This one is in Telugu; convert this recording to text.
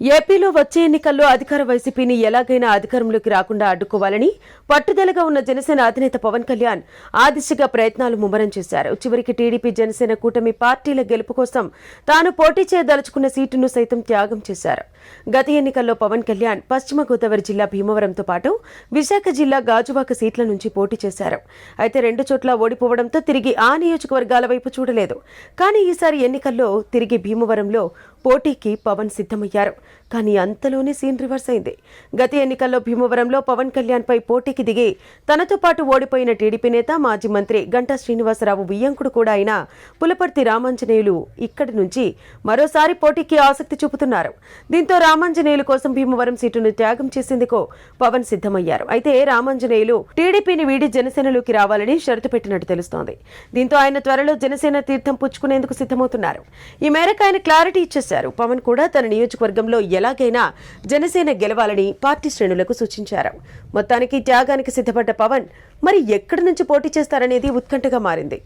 ఏపీలో వచ్చే ఎన్నికల్లో అధికార వైసీపీని ఎలాగైనా అధికారంలోకి రాకుండా అడ్డుకోవాలని పట్టుదలగా ఉన్న జనసేన అధినేత పవన్ కళ్యాణ్ ఆ దిశగా ప్రయత్నాలు ముమ్మరం చేశారు. చివరికి టీడీపీ జనసేన కూటమి పార్టీల గెలుపు కోసం తాను పోటీ చేయదలుచుకున్న సీటును సైతం త్యాగం చేశారు. గత ఎన్నికల్లో పవన్ కళ్యాణ్ పశ్చిమ గోదావరి జిల్లా భీమవరంతో పాటు విశాఖ జిల్లా గాజువాక సీట్ల నుంచి పోటీ చేశారు. అయితే రెండు చోట్ల ఓడిపోవడంతో తిరిగి ఆ నియోజకవర్గాల వైపు చూడలేదు. కానీ ఈసారి ఎన్నికల్లో తిరిగి భీమవరంలో పోటీకి పవన్ సిద్ధమయ్యారు. కానీ అంతలోనే సీన్ రివర్స్ అయింది. గత ఎన్నికల్లో భీమవరంలో పవన్ కళ్యాణ్ పై పోటీకి దిగి తనతో పాటు ఓడిపోయిన టీడీపీ నేత మాజీ మంత్రి గంటా శ్రీనివాసరావు వియ్యంకుడు కూడా అయిన పులపర్తి రామాంజనేయులు ఇక్కడి నుంచి మరోసారి పోటీకి ఆసక్తి చూపుతున్నారు. దీంతో రామాంజనేయులు కోసం భీమవరం సీటును త్యాగం చేసేందుకు పవన్ సిద్ధమయ్యారు. అయితే రామాంజనేయులు టీడీపీని వీడి జనసేనలోకి రావాలని షరతు పెట్టినట్టు తెలుస్తోంది. దీంతో ఆయన త్వరలో జనసేన తీర్థం పుచ్చుకునేందుకు సిద్ధమవుతున్నారు. ఈ మేరకు ఆయన క్లారిటీ ఇచ్చేశారు. పవన్ కూడా తన నియోజకవర్గంలో ఎలాగైనా జనసేన గెలవాలని పార్టీ శ్రేణులకు సూచించారు. మొత్తానికి త్యాగానికి సిద్ధపడ్డ పవన్ మరి ఎక్కడి నుంచి పోటీ చేస్తారనేది ఉత్కంఠగా మారింది.